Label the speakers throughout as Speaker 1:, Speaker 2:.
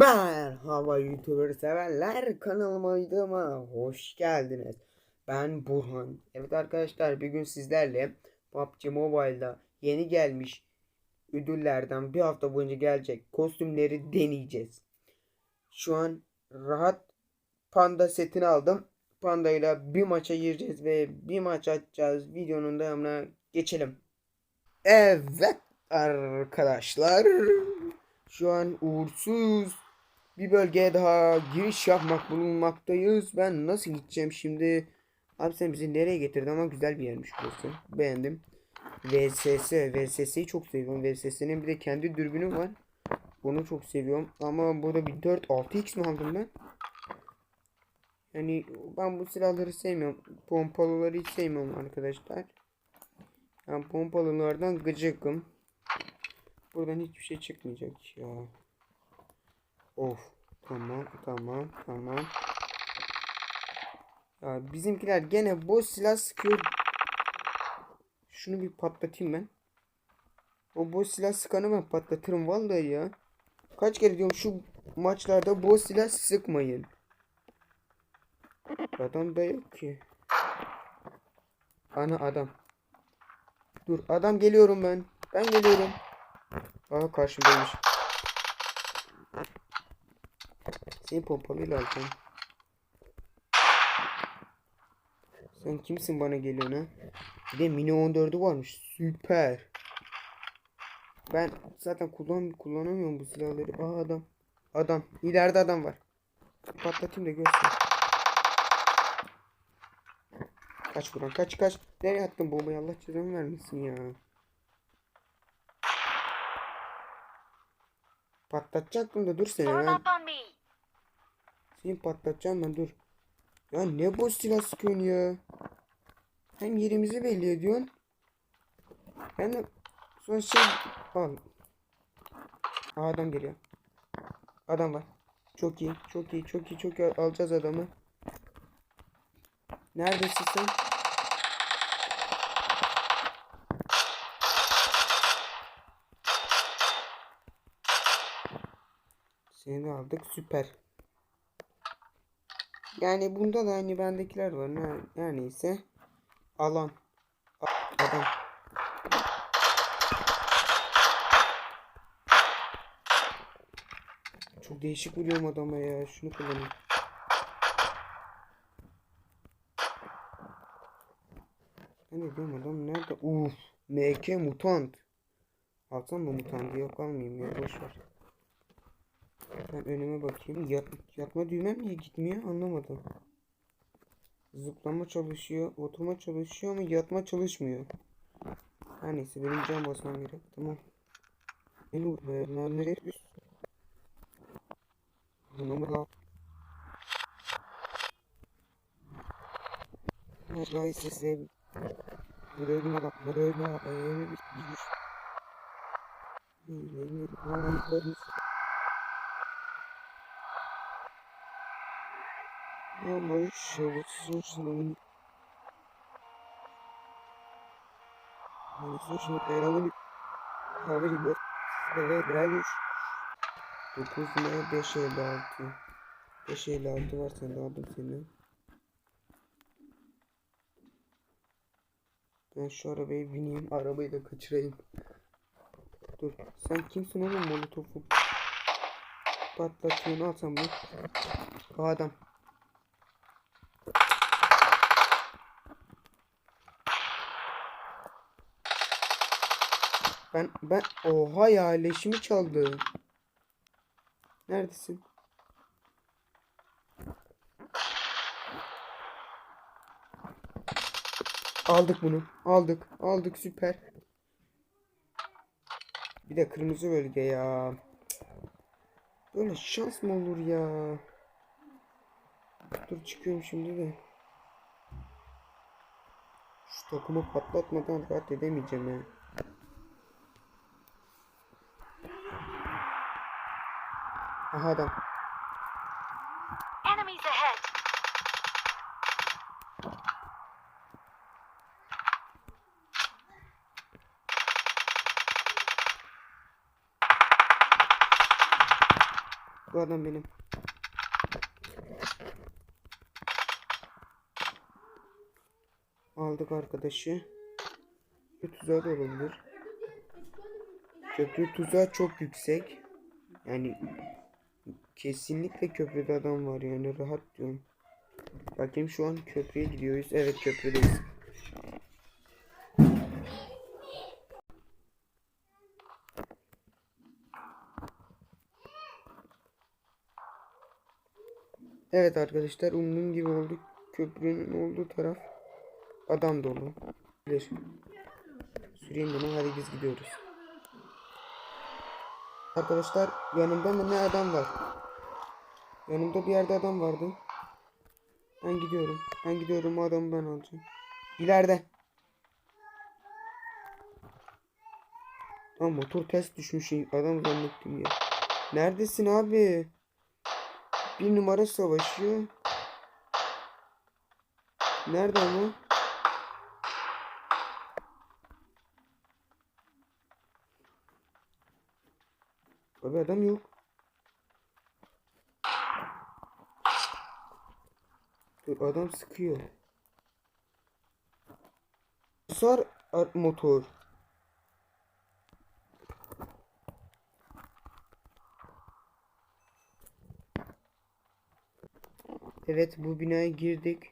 Speaker 1: Merhaba YouTuber severler kanalıma videoma hoş geldiniz. Ben Burhan. Evet arkadaşlar bir gün sizlerle PUBG Mobile'da yeni gelmiş ödüllerden bir hafta boyunca gelecek kostümleri deneyeceğiz. Şu an rahat panda setini aldım. Panda ile bir maça gireceğiz ve bir maç atacağız. Videonun devamına geçelim. Evet arkadaşlar. Şu an uğursuz bir bölgeye daha giriş yapmak bulunmaktayız. Ben nasıl gideceğim şimdi? Abi sen bizi nereye getirdin ama güzel bir yermiş burası. Beğendim. VSS. VSS'yi çok seviyorum. VSS'nin bir de kendi dürbünü var. Bunu çok seviyorum. Ama burada bir 4 6x mi aldım ben? Yani ben bu silahları sevmiyorum. Pompalıları hiç sevmiyorum arkadaşlar. Ben pompalılardan gıcıkım. Buradan hiçbir şey çıkmayacak ya. Of. Tamam tamam tamam. Ya bizimkiler gene boş silah sıkıyor. Şunu bir patlatayım ben. O boş silah sıkanı ben patlatırım vallahi ya. Kaç kere diyorum şu maçlarda boş silah sıkmayın. Adam da yok ki. Ana adam. Dur adam geliyorum ben. Ben geliyorum. Aa karşımdaymış. Seni pompalıyla alacağım. Sen kimsin bana geliyorsun ha? Bir de mini 14'ü varmış. Süper. Ben zaten kullan kullanamıyorum bu silahları. Aa adam. Adam. İleride adam var. Patlatayım da görsün. Kaç buradan kaç kaç. Nereye attın bombayı Allah cezanı vermesin ya. Patlatacaktım da dur seni
Speaker 2: Form.
Speaker 1: Seni patlatacağım ben dur. Ya ne boş silah sıkıyorsun ya. Hem yerimizi belli ediyorsun. Ben de sonra şey al. Adam geliyor. Adam var. Çok iyi, çok iyi, çok iyi, çok iyi. Alacağız adamı. Neredesin sen? Seni aldık. Süper. Yani bunda da hani bendekiler var. Ne, her neyse. Alan. Adam. Çok değişik vuruyorum adama ya. Şunu kullanayım. De diyorum adam nerede? Uf. MK mutant. Alsam mı mutant? Yok almayayım ya. Boş ver. Ben önüme bakayım. Yat, yatma düğmem niye gitmiyor anlamadım. Zıplama çalışıyor, oturma çalışıyor ama yatma çalışmıyor. Her neyse benim can basmam gerek. Tamam. Beni vur be. Nereye üst? Numara. Nereye sesle? Buraya bir bak. Buraya bir bak. Buraya bir bak. Ama şansın Suçlu Peygamber Kahve gibi Ve Brelmiş 9 ne? 5 56 5 56 var sen de aldım seni. Ben şu arabaya bineyim arabayı da kaçırayım. Dur sen kimsin oğlum? Molotofu Patlatıyorsun al sen bunu. Adam Ben ben oha ya leşimi çaldı. Neredesin? Aldık bunu. Aldık. Aldık süper. Bir de kırmızı bölge ya. Böyle şans mı olur ya? Dur çıkıyorum şimdi de. Şu takımı patlatmadan rahat edemeyeceğim ya. Aha adam.
Speaker 2: Enemies ahead.
Speaker 1: Bu adam benim. Aldık arkadaşı. Bir tuzağı da olabilir. Köprü tuzağı çok yüksek. Yani kesinlikle köprüde adam var yani rahat diyorum. Bakayım şu an köprüye gidiyoruz. Evet köprüdeyiz. Evet arkadaşlar umduğum gibi oldu. Köprünün olduğu taraf adam dolu. Bir. Süreyim bunu hadi biz gidiyoruz. Arkadaşlar yanımda mı ne adam var? Yanımda bir yerde adam vardı. Ben gidiyorum. Ben gidiyorum o adamı ben alacağım. İleride. Lan motor ters düşmüş adam zannettim ya. Neredesin abi? Bir numara savaşıyor. Nerede ama? Abi adam yok. Adam sıkıyor. Sar ar- motor. Evet bu binaya girdik.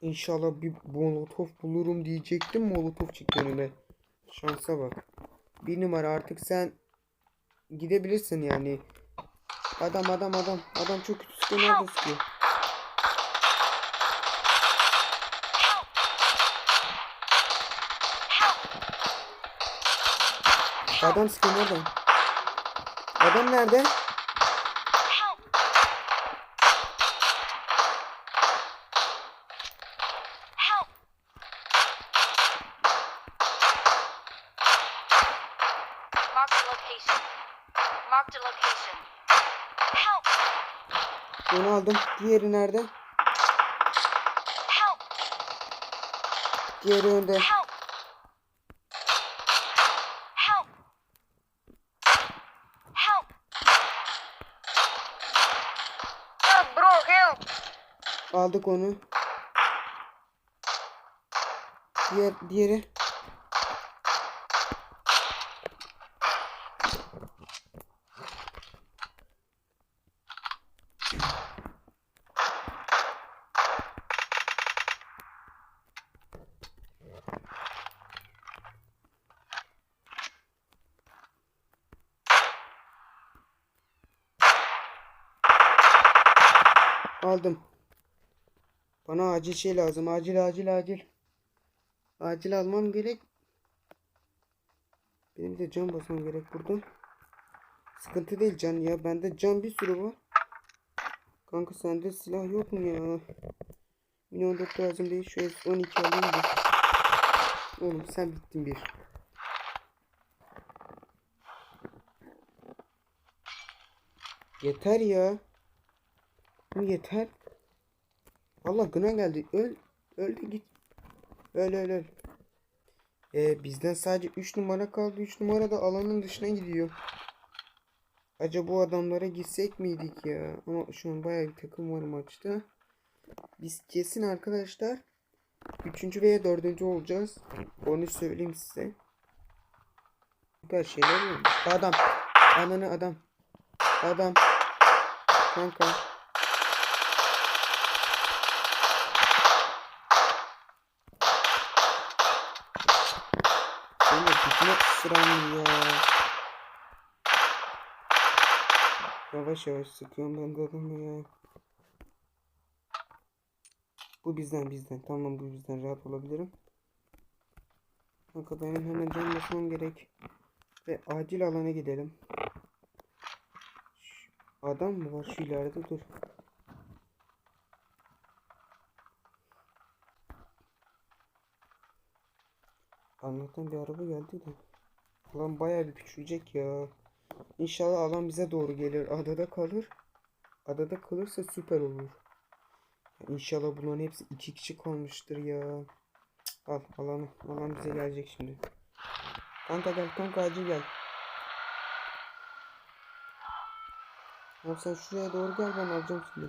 Speaker 1: İnşallah bir molotof bulurum diyecektim. Molotof çıktı önüme. Şansa bak. Bir numara artık sen gidebilirsin yani. Adam adam adam. Adam çok kötü sıkıyor. Nerede sıkıyor? Adam sıkıyor nereden? Adam nerede? Onu aldım. Diğeri nerede? Diğeri önde.
Speaker 2: Help! Help! Help, bro, help!
Speaker 1: Aldık onu. Diğer diğeri. Aldım. Bana acil şey lazım. Acil acil acil. Acil almam gerek. Benim de can basmam gerek burada. Sıkıntı değil can ya. Bende can bir sürü var. Kanka sende silah yok mu ya? Dört lazım değil. Şöyle 12 alayım da. Oğlum sen bittin bir. Yeter ya. Yeter. Allah gına geldi. Öl. Öl de git. Öl öl öl. Ee, bizden sadece 3 numara kaldı. 3 numara da alanın dışına gidiyor. Acaba bu adamlara gitsek miydik ya? Ama şu an bayağı bir takım var maçta. Biz kesin arkadaşlar 3. veya 4. olacağız. Onu söyleyeyim size. Süper şeyler var. Adam. Ananı adam. Adam. Kanka. Benim de bitmek sıram ya. Yavaş yavaş sıkıyorum ben adamı ya. Bu bizden bizden. Tamam bu bizden rahat olabilirim. Kanka benim hemen can gerek. Ve acil alana gidelim. Adam mı var şu ileride dur. Allah'tan bir araba geldi de. Alan bayağı bir küçülecek ya. İnşallah alan bize doğru gelir. Adada kalır. Adada kalırsa süper olur. İnşallah bunların hepsi iki kişi kalmıştır ya. Al alanı. Alan bize gelecek şimdi. Kanka gel kanka acil gel.
Speaker 3: Tamam sen şuraya doğru gel ben alacağım seni.